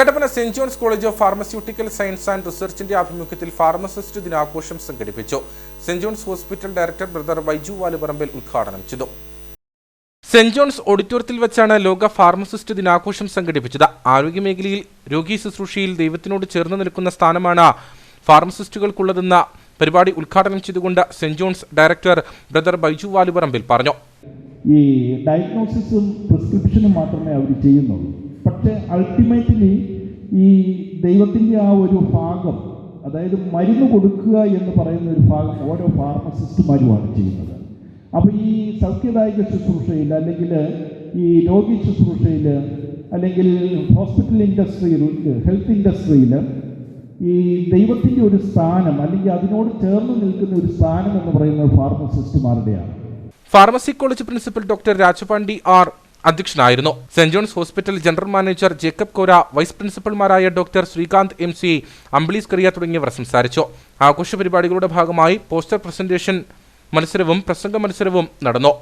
Kattappana saint John's college of pharmaceutical science and റിസർച്ചിന്റെ ആഭിമുഖ്യത്തിൽ pharmacist ദിനാഘോഷം സംഘടിപ്പിച്ചു. Saint John's hospital director brother Vaiju Valuparambil ഉദ്ഘാടനം ചെയ്തു. Saint John's ഓഡിറ്റോറിയത്തിൽ വെച്ചാണ് ലോക ഫാർമസിസ്റ്റ് ദിനാഘോഷം സംഘടിപ്പിച്ചത്. ആരോഗ്യമേഖലയിൽ രോഗി ശുശ്രൂഷയിൽ ദൈവത്തിനോട് ചേർന്ന് നിൽക്കുന്ന സ്ഥാനമാണ് ഫാർമസിസ്റ്റുകൾക്കുള്ളതെന്ന പരിപാടി ഉദ്ഘാടനം ചെയ്തുകൊണ്ട് saint John's director brother Baiju Valuparambil പറഞ്ഞു. ഈ ഡയഗ്നോസിസും പ്രിസ്ക്രിപ്ഷനും മാത്രമേ അവർ ചെയ്യുന്നുള്ളൂ. പക്ഷേ അൾട്ടിമേറ്റ്ലി ഈ ദൈവത്തിന്റെ ആ ഒരു ഭാഗം അതായത് മരുന്ന് കൊടുക്കുക എന്ന് പറയുന്ന ഒരു ഭാഗം ഓരോ ഫാർമസിസ്റ്റുമാരുമാണ് ചെയ്യുന്നത്. അപ്പോൾ ഈ സൗഖ്യദായക ശുശ്രൂഷയിൽ അല്ലെങ്കിൽ ഈ രോഗി ശുശ്രൂഷയിൽ അല്ലെങ്കിൽ ഹോസ്പിറ്റൽ ഇൻഡസ്ട്രിയിൽ ഹെൽത്ത് ഇൻഡസ്ട്രിയിൽ ഈ ദൈവത്തിന്റെ ഒരു സ്ഥാനം അല്ലെങ്കിൽ അതിനോട് ചേർന്ന് നിൽക്കുന്ന ഒരു സ്ഥാനം എന്ന് പറയുന്നത് ഫാർമസിസ്റ്റുമാരുടെയാണ് pharmacy college principal doctor Rajapandi R അധ്യക്ഷനായിരുന്നു. Saint John's hospital general manager Jacob Kora vice പ്രിൻസിപ്പൽമാരായ doctor Srikanth M C Amblis Kariya തുടങ്ങിയവർ സംസാരിച്ചു. ആഘോഷ പരിപാടികളുടെ ഭാഗമായി പോസ്റ്റർ പ്രസന്റേഷൻ മത്സരവും പ്രസംഗ മത്സരവും നടന്നു.